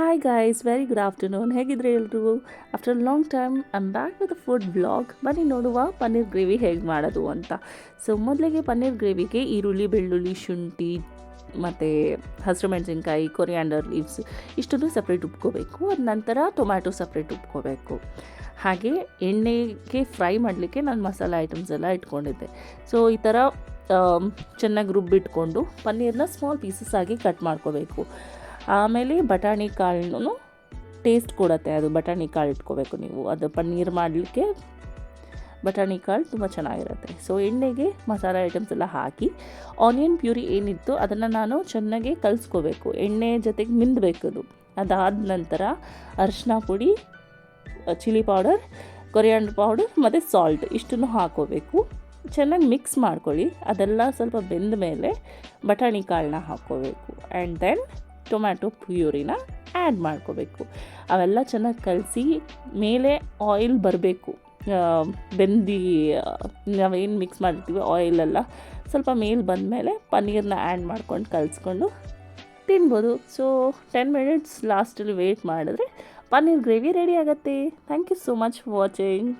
Hi guys very good afternoon ಹೇಗಿದ್ರೆ ಎಲ್ರಿಗೂ after long time I'm back with food blog ಬನ್ನಿ ನೋಡುವ paneer gravy ಹೇಗೆ ಮಾಡೋದು ಅಂತ. ಸೊ ಮೊದಲಿಗೆ ಪನ್ನೀರ್ ಗ್ರೇವಿಗೆ ಈರುಳ್ಳಿ, ಬೆಳ್ಳುಳ್ಳಿ, ಶುಂಠಿ, ಮತ್ತು ಹಸಿರು ಮೆಣಸಿನ್ಕಾಯಿ ಕೊರಿಯಾಂಡರ್ ಲೀವ್ಸ್ ಇಷ್ಟನ್ನು ಸಪ್ರೇಟ್ ಉಪ್ಕೋಬೇಕು. ಅದ ನಂತರ ಟೊಮ್ಯಾಟೊ ಸಪ್ರೇಟ್ ಉಪ್ಕೋಬೇಕು. ಹಾಗೆ ಎಣ್ಣೆಗೆ ಫ್ರೈ ಮಾಡಲಿಕ್ಕೆ ನಾನು ಮಸಾಲೆ ಐಟಮ್ಸ್ ಎಲ್ಲ ಇಟ್ಕೊಂಡಿದ್ದೆ. ಸೊ ಈ ಥರ ಚೆನ್ನಾಗಿ ರುಬ್ಬಿಟ್ಕೊಂಡು ಪನ್ನೀರ್ನ ಸ್ಮಾಲ್ ಪೀಸಸ್ ಆಗಿ ಕಟ್ ಮಾಡ್ಕೋಬೇಕು. ಆಮೇಲೆ ಬಟಾಣಿ ಕಾಳನ್ನು ಟೇಸ್ಟ್ ಕೊಡುತ್ತೆ ಅದು, ಬಟಾಣಿ ಕಾಳು ಇಟ್ಕೋಬೇಕು ನೀವು. ಅದು ಪನ್ನೀರ್ ಮಾಡಲಿಕ್ಕೆ ಬಟಾಣಿ ಕಾಳು ತುಂಬ ಚೆನ್ನಾಗಿರುತ್ತೆ. ಸೊ ಎಣ್ಣೆಗೆ ಮಸಾಲೆ ಐಟಮ್ಸ್ ಎಲ್ಲ ಹಾಕಿ ಆನಿಯನ್ ಪ್ಯೂರಿ ಏನಿತ್ತು ಅದನ್ನು ನಾನು ಚೆನ್ನಾಗಿ ಕಲಿಸ್ಕೋಬೇಕು. ಎಣ್ಣೆ ಜೊತೆಗೆ ಮಿಂದಬೇಕು ಅದು. ಅದಾದ ನಂತರ ಅರಿಶಿನ ಪುಡಿ ಚಿಲ್ಲಿ ಪೌಡರ್ ಕೊರಿಯಾಂಡ್ರ್ ಪೌಡರ್ ಮತ್ತು ಸಾಲ್ಟ್ ಇಷ್ಟನ್ನು ಹಾಕೋಬೇಕು. ಚೆನ್ನಾಗಿ ಮಿಕ್ಸ್ ಮಾಡ್ಕೊಳ್ಳಿ. ಅದೆಲ್ಲ ಸ್ವಲ್ಪ ಬೆಂದ ಮೇಲೆ ಬಟಾಣಿ ಕಾಳನ್ನ ಹಾಕ್ಕೋಬೇಕು ಆ್ಯಂಡ್ ದೆನ್ ಟೊಮ್ಯಾಟೊ ಪ್ಯೂರಿನ ಆ್ಯಡ್ ಮಾಡ್ಕೋಬೇಕು. ಅವೆಲ್ಲ ಚೆನ್ನಾಗಿ ಕಲಸಿ ಮೇಲೆ ಆಯಿಲ್ ಬರಬೇಕು. ಬೆಂದಿ ನಾವೇನು ಮಿಕ್ಸ್ ಮಾಡಿರ್ತೀವಿ ಆಯಿಲೆಲ್ಲ ಸ್ವಲ್ಪ ಮೇಲೆ ಬಂದಮೇಲೆ ಪನ್ನೀರ್ನ ಆ್ಯಡ್ ಮಾಡ್ಕೊಂಡು ಕಲಿಸ್ಕೊಂಡು ತಿನ್ಬೋದು. ಸೊ ಟೆನ್ ಮಿನಿಟ್ಸ್ ಲಾಸ್ಟಲ್ಲಿ ವೇಟ್ ಮಾಡಿದ್ರೆ ಪನ್ನೀರ್ ಗ್ರೇವಿ ರೆಡಿ ಆಗುತ್ತೆ. Thank you so much watching